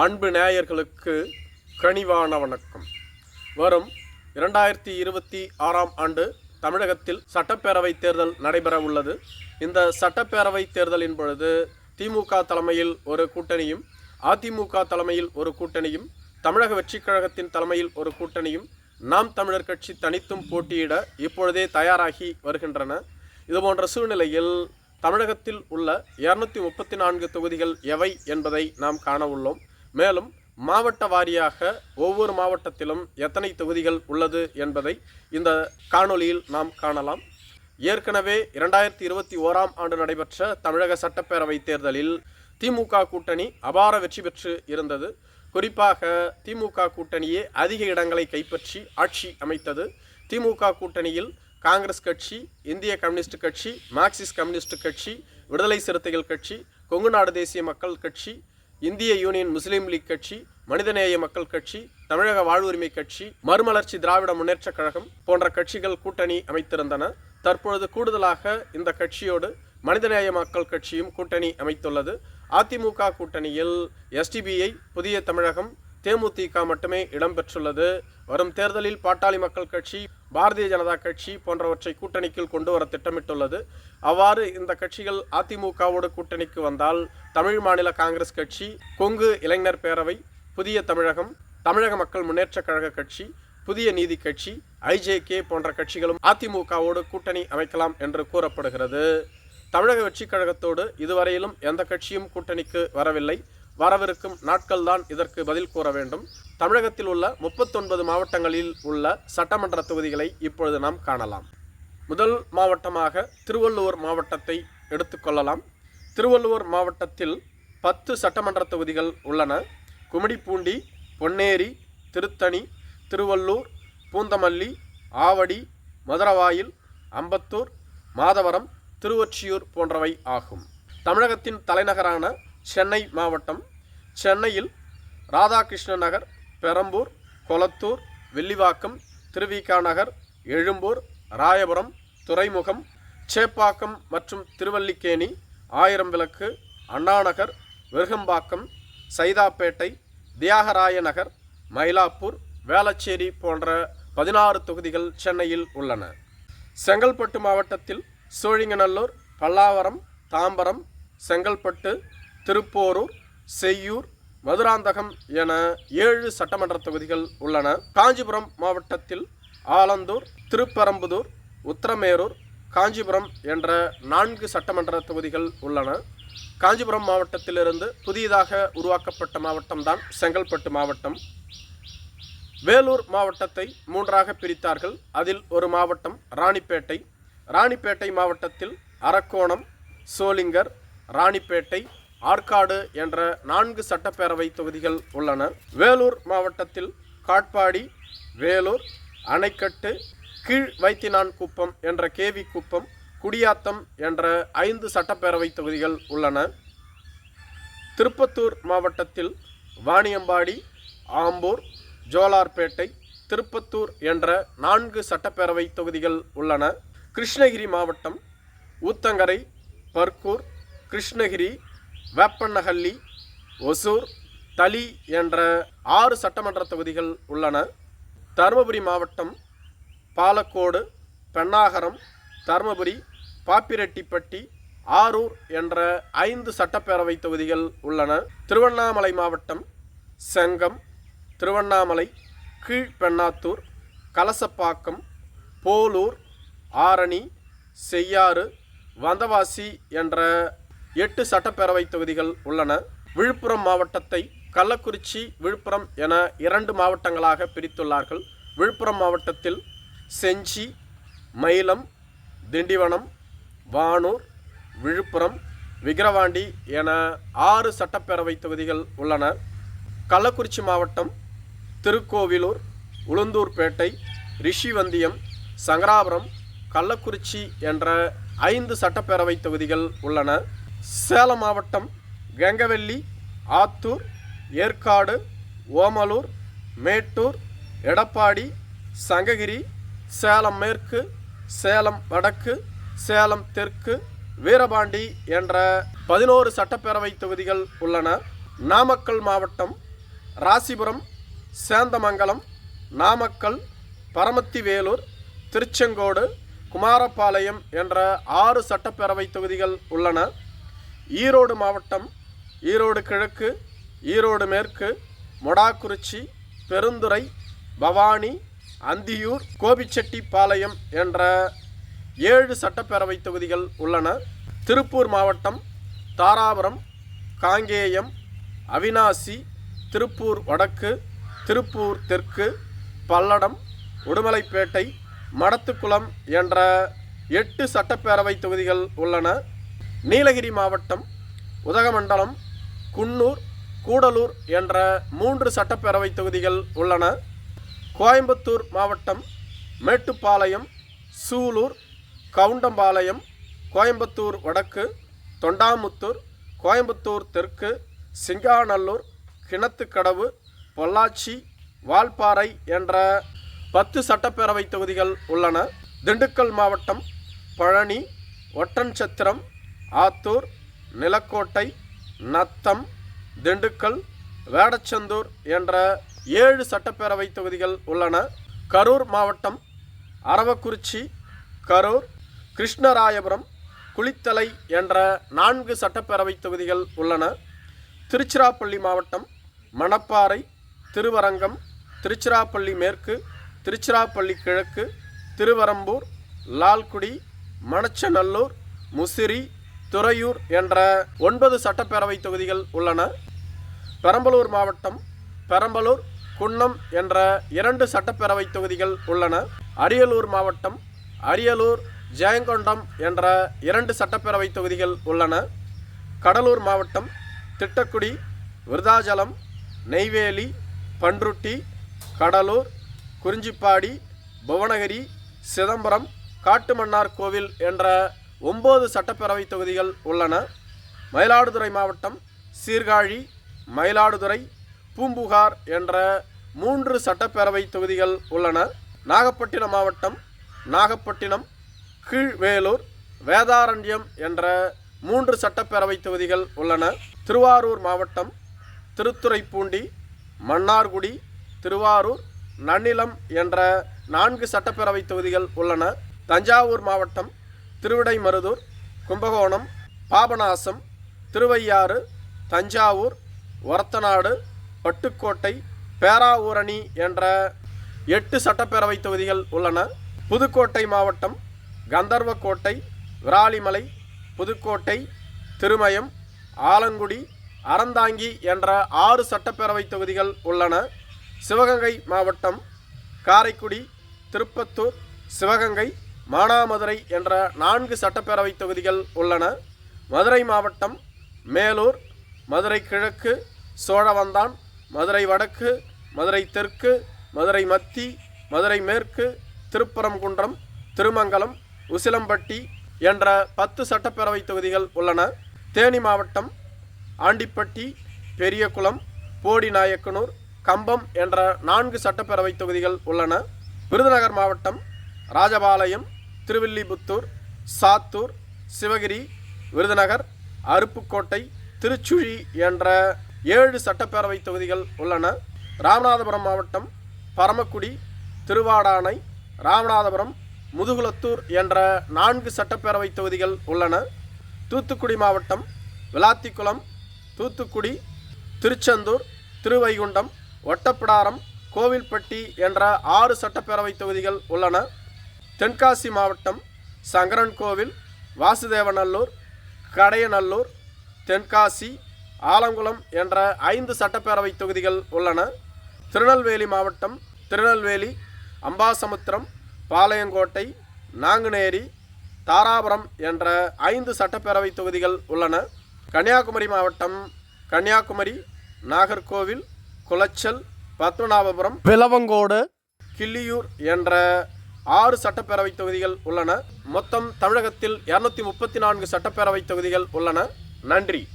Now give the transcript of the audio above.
அன்பு நேயர்களுக்கு கனிவான வணக்கம். வரும் இரண்டாயிரத்தி இருபத்தி ஆறாம் ஆண்டு தமிழகத்தில் சட்டப்பேரவை தேர்தல் நடைபெற உள்ளது இந்த சட்டப்பேரவை தேர்தலின் பொழுது திமுக தலைமையில் ஒரு கூட்டணியும் அதிமுக தலைமையில் ஒரு கூட்டணியும் தமிழக வெற்றிக் கழகத்தின் தலைமையில் ஒரு கூட்டணியும் நாம் தமிழர் கட்சி தனித்தும் போட்டியிட இப்பொழுதே தயாராகி வருகின்றன. இதுபோன்ற சூழ்நிலையில் தமிழகத்தில் உள்ள இரநூத்தி முப்பத்தி நான்கு தொகுதிகள் எவை என்பதை நாம் காண உள்ளோம். மேலும் மாவட்ட வாரியாக ஒவ்வொரு மாவட்டத்திலும் எத்தனை தொகுதிகள் உள்ளது என்பதை இந்த காணொளியில் நாம் காணலாம். ஏற்கனவே இரண்டாயிரத்தி இருபத்தி ஓராம் ஆண்டு நடைபெற்ற தமிழக சட்டப்பேரவை தேர்தலில் திமுக கூட்டணி அபார வெற்றி பெற்று இருந்தது. குறிப்பாக திமுக கூட்டணியே அதிக இடங்களை கைப்பற்றி ஆட்சி அமைத்தது. திமுக கூட்டணியில் காங்கிரஸ் கட்சி இந்திய கம்யூனிஸ்ட் கட்சி மார்க்சிஸ்ட் கம்யூனிஸ்ட் கட்சி விடுதலை சிறுத்தைகள் கட்சி கொங்கு நாடு தேசிய மக்கள் கட்சி இந்திய யூனியன் முஸ்லீம் லீக் கட்சி மனிதநேய மக்கள் கட்சி தமிழக வாழ்வுரிமை கட்சி மறுமலர்ச்சி திராவிட முன்னேற்றக் கழகம் போன்ற கட்சிகள் கூட்டணி அமைத்திருந்தன. தற்பொழுது கூடுதலாக இந்த கட்சியோடு மனிதநேய மக்கள் கட்சியும் கூட்டணி அமைத்துள்ளது. அதிமுக கூட்டணியில் எஸ்டிபிஐ புதிய தமிழகம் தேமுதிக மட்டுமே இடம்பெற்றுள்ளது வரும் தேர்தலில் பாட்டாளி மக்கள் கட்சி பாரதிய ஜனதா கட்சி போன்றவற்றை கூட்டணிக்குள் கொண்டு வர திட்டமிட்டுள்ளது. அவ்வாறு இந்த கட்சிகள் அதிமுகவோடு கூட்டணிக்கு வந்தால் தமிழ் மாநில காங்கிரஸ் கட்சி கொங்கு இளைஞர் பேரவை புதிய தமிழகம் தமிழக மக்கள் முன்னேற்றக் கழக கட்சி புதிய நீதி கட்சி ஐஜேகே போன்ற கட்சிகளும் அதிமுகவோடு கூட்டணி அமைக்கலாம் என்று கூறப்படுகிறது. தமிழக வெற்றிக் கழகத்தோடு இதுவரையிலும் எந்த கட்சியும் கூட்டணிக்கு வரவில்லை. வரவிருக்கும் நாட்கள்தான் இதற்கு பதில் கூற வேண்டும். தமிழகத்தில் உள்ள முப்பத்தொன்பது மாவட்டங்களில் உள்ள சட்டமன்ற தொகுதிகளை இப்பொழுது நாம் காணலாம். முதல் மாவட்டமாக திருவள்ளுவர் மாவட்டத்தை எடுத்துக்கொள்ளலாம் திருவள்ளுவர் மாவட்டத்தில் பத்து சட்டமன்ற தொகுதிகள் உள்ளன. குமிடிப்பூண்டி பொன்னேரி திருத்தணி திருவள்ளூர் பூந்தமல்லி ஆவடி மதுரவாயில் அம்பத்தூர் மாதவரம் திருவொற்றியூர் போன்றவை ஆகும். தமிழகத்தின் தலைநகரான சென்னை மாவட்டம் சென்னையில் ராதாகிருஷ்ண நகர் பெரம்பூர் கொளத்தூர் வில்லிவாக்கம் திருவிகா நகர் எழும்பூர் ராயபுரம் துறைமுகம் சேப்பாக்கம் மற்றும் திருவல்லிக்கேணி ஆயிரம் விளக்கு அண்ணாநகர் விருகம்பாக்கம் சைதாப்பேட்டை தியாகராய நகர் மயிலாப்பூர் வேளச்சேரி போன்ற பதினாறு தொகுதிகள் சென்னையில் உள்ளன. செங்கல்பட்டு மாவட்டத்தில் சோழிங்கநல்லூர் பல்லாவரம் தாம்பரம் செங்கல்பட்டு திருப்போரூர் செய்யூர் மதுராந்தகம் என ஏழு சட்டமன்ற தொகுதிகள் உள்ளன. காஞ்சிபுரம் மாவட்டத்தில் ஆலந்தூர் திருப்பரம்புதூர் உத்தரமேரூர் காஞ்சிபுரம் என்ற நான்கு சட்டமன்ற தொகுதிகள் உள்ளன. காஞ்சிபுரம் மாவட்டத்திலிருந்து புதியதாக உருவாக்கப்பட்ட மாவட்டம்தான் செங்கல்பட்டு மாவட்டம். வேலூர் மாவட்டத்தை மூன்றாக பிரித்தார்கள். அதில் ஒரு மாவட்டம் ராணிப்பேட்டை. ராணிப்பேட்டை மாவட்டத்தில் அரக்கோணம் சோளிங்கர் ராணிப்பேட்டை ஆற்காடு என்ற நான்கு சட்டப்பேரவை தொகுதிகள் உள்ளன. வேலூர் மாவட்டத்தில் காட்பாடி வேலூர் அணைக்கட்டு கீழ் வைத்தினான் குப்பம் என்ற கேவி குப்பம் குடியாத்தம் என்ற ஐந்து சட்டப்பேரவை தொகுதிகள் உள்ளன. திருப்பத்தூர் மாவட்டத்தில் வாணியம்பாடி ஆம்பூர் ஜோலார்பேட்டை திருப்பத்தூர் என்ற நான்கு சட்டப்பேரவை தொகுதிகள் உள்ளன. கிருஷ்ணகிரி மாவட்டம் ஊத்தங்கரை பர்கூர் கிருஷ்ணகிரி வேப்பண்ணஹள்ளி ஒசூர் தளி என்ற ஆறு சட்டமன்ற தொகுதிகள் உள்ளன. தருமபுரி மாவட்டம் பாலக்கோடு பெண்ணாகரம் தருமபுரி பாப்பிரெட்டிப்பட்டி ஆரூர் என்ற ஐந்து சட்டப்பேரவை தொகுதிகள் உள்ளன. திருவண்ணாமலை மாவட்டம் செங்கம் திருவண்ணாமலை கீழ்பெண்ணாத்தூர் கலசப்பாக்கம் போலூர் ஆரணி செய்யாறு வந்தவாசி என்ற எட்டு சட்டப்பேரவை தொகுதிகள் உள்ளன. விழுப்புரம் மாவட்டத்தை கள்ளக்குறிச்சி விழுப்புரம் என இரண்டு மாவட்டங்களாக பிரித்துள்ளார்கள். விழுப்புரம் மாவட்டத்தில் செஞ்சி மயிலம் திண்டிவனம் வானூர் விழுப்புரம் விக்கிரவாண்டி என ஆறு சட்டப்பேரவை தொகுதிகள் உள்ளன. கள்ளக்குறிச்சி மாவட்டம் திருக்கோவிலூர் உளுந்தூர்பேட்டை ரிஷிவந்தியம் சங்கராபுரம் கள்ளக்குறிச்சி என்ற ஐந்து சட்டப்பேரவை தொகுதிகள் உள்ளன. சேலம் மாவட்டம் கெங்கவெள்ளி ஆத்தூர் ஏற்காடு ஓமலூர் மேட்டூர் எடப்பாடி சங்ககிரி சேலம் மேற்கு சேலம் வடக்கு சேலம் தெற்கு வீரபாண்டி என்ற பதினோரு சட்டப்பேரவை தொகுதிகள் உள்ளன. நாமக்கல் மாவட்டம் ராசிபுரம் சேந்தமங்கலம் நாமக்கல் பரமத்திவேலூர் திருச்செங்கோடு குமாரபாளையம் என்ற ஆறு சட்டப்பேரவை தொகுதிகள் உள்ளன. ஈரோடு மாவட்டம் ஈரோடு கிழக்கு ஈரோடு மேற்கு மொடாக்குறிச்சி பெருந்துறை பவானி அந்தியூர் கோபிச்செட்டிப்பாளையம் என்ற ஏழு சட்டப்பேரவை தொகுதிகள் உள்ளன. திருப்பூர் மாவட்டம் தாராபுரம் காங்கேயம் அவினாசி திருப்பூர் வடக்கு திருப்பூர் தெற்கு பல்லடம் உடுமலைப்பேட்டை மடத்துக்குளம் என்ற எட்டு சட்டப்பேரவை தொகுதிகள் உள்ளன. நீலகிரி மாவட்டம் உதகமண்டலம் குன்னூர் கூடலூர் என்ற மூன்று சட்டப்பேரவை தொகுதிகள் உள்ளன. கோயம்புத்தூர் மாவட்டம் மேட்டுப்பாளையம் சூலூர் கவுண்டம்பாளையம் கோயம்புத்தூர் வடக்கு தொண்டாமுத்தூர் கோயம்புத்தூர் தெற்கு சிங்காநல்லூர் கிணத்துக்கடவு பொள்ளாச்சி வால்பாறை என்ற பத்து சட்டப்பேரவை தொகுதிகள் உள்ளன. திண்டுக்கல் மாவட்டம் பழனி ஒட்டன்சத்திரம் ஆத்தூர் நிலக்கோட்டை நத்தம் திண்டுக்கல் வேடச்சந்தூர் என்ற ஏழு சட்டப்பேரவை தொகுதிகள் உள்ளன. கரூர் மாவட்டம் அரவக்குறிச்சி கரூர் கிருஷ்ணராயபுரம் குளித்தலை என்ற நான்கு சட்டப்பேரவை தொகுதிகள் உள்ளன. திருச்சிராப்பள்ளி மாவட்டம் மணப்பாறை திருவரங்கம் திருச்சிராப்பள்ளி மேற்கு திருச்சிராப்பள்ளி கிழக்கு திருவரம்பூர் லால்குடி மணச்சநல்லூர் முசிறி துறையூர் என்ற ஒன்பது சட்டப்பேரவை தொகுதிகள் உள்ளன. பெரம்பலூர் மாவட்டம் பெரம்பலூர் குன்னம் என்ற இரண்டு சட்டப்பேரவை தொகுதிகள் உள்ளன. அரியலூர் மாவட்டம் அரியலூர் ஜெயங்கொண்டம் என்ற இரண்டு சட்டப்பேரவை தொகுதிகள் உள்ளன. கடலூர் மாவட்டம் திட்டக்குடி விருதாச்சலம் நெய்வேலி பன்ருட்டி கடலூர் குறிஞ்சிப்பாடி புவனகிரி சிதம்பரம் காட்டுமன்னார் கோவில் என்ற ஒம்பது சட்டப்பேரவை தொகுதிகள் உள்ளன. மயிலாடுதுறை மாவட்டம் சீர்காழி மயிலாடுதுறை பூம்புகார் என்ற மூன்று சட்டப்பேரவை தொகுதிகள் உள்ளன. நாகப்பட்டினம் மாவட்டம் நாகப்பட்டினம் கீழ்வேலூர் வேதாரண்யம் என்ற மூன்று சட்டப்பேரவை தொகுதிகள் உள்ளன. திருவாரூர் மாவட்டம் திருத்துறைப்பூண்டி மன்னார்குடி திருவாரூர் நன்னிலம் என்ற நான்கு சட்டப்பேரவை தொகுதிகள் உள்ளன. தஞ்சாவூர் மாவட்டம் திருவிடைமருதூர் கும்பகோணம் பாபநாசம் திருவையாறு தஞ்சாவூர் ஒரத்தநாடு பட்டுக்கோட்டை பேராவூரணி என்ற எட்டு சட்டப்பேரவை தொகுதிகள் உள்ளன. புதுக்கோட்டை மாவட்டம் கந்தர்வக்கோட்டை விராலிமலை புதுக்கோட்டை திருமயம் ஆலங்குடி அறந்தாங்கி என்ற ஆறு சட்டப்பேரவை தொகுதிகள் உள்ளன. சிவகங்கை மாவட்டம் காரைக்குடி திருப்பத்தூர் சிவகங்கை மானாமதுரை என்ற நான்கு சட்டப்பேரவை தொகுதிகள் உள்ளன. மதுரை மாவட்டம் மேலூர் மதுரை கிழக்கு சோழவந்தான் மதுரை வடக்கு மதுரை தெற்கு மதுரை மத்தி மதுரை மேற்கு திருப்பரங்குன்றம் திருமங்கலம் உசிலம்பட்டி என்ற பத்து சட்டப்பேரவை தொகுதிகள் உள்ளன. தேனி மாவட்டம் ஆண்டிப்பட்டி பெரியகுளம் போடிநாயக்கனூர் கம்பம் என்ற நான்கு சட்டப்பேரவை தொகுதிகள் உள்ளன. விருதுநகர் மாவட்டம் ராஜபாளையம் திருவில்லிபுத்தூர் சாத்தூர் சிவகிரி விருதுநகர் அருப்புக்கோட்டை திருச்சுழி என்ற ஏழு சட்டப்பேரவை தொகுதிகள் உள்ளன. ராமநாதபுரம் மாவட்டம் பரமக்குடி திருவாடானை ராமநாதபுரம் முதுகுளத்தூர் என்ற நான்கு சட்டப்பேரவை தொகுதிகள் உள்ளன. தூத்துக்குடி மாவட்டம் விளாத்திக்குளம் தூத்துக்குடி திருச்செந்தூர் திருவைகுண்டம் ஒட்டப்பிடாரம் கோவில்பட்டி என்ற ஆறு சட்டப்பேரவை தொகுதிகள் உள்ளன. தென்காசி மாவட்டம் சங்கரன்கோவில் வாசுதேவநல்லூர் கடையநல்லூர் தென்காசி ஆலங்குளம் என்ற ஐந்து சட்டப்பேரவை தொகுதிகள் உள்ளன. திருநெல்வேலி மாவட்டம் திருநெல்வேலி அம்பாசமுத்திரம் பாளையங்கோட்டை நாங்குநேரி தாராபுரம் என்ற ஐந்து சட்டப்பேரவை தொகுதிகள் உள்ளன. கன்னியாகுமரி மாவட்டம் கன்னியாகுமரி நாகர்கோவில் குளச்சல் பத்மநாபபுரம் விலவங்கோடு கிள்ளியூர் என்ற ஆறு சட்டப்பேரவை தொகுதிகள் உள்ளன. மொத்தம் தமிழகத்தில் இரநூத்தி முப்பத்தி நான்கு சட்டப்பேரவை தொகுதிகள் உள்ளன. நன்றி.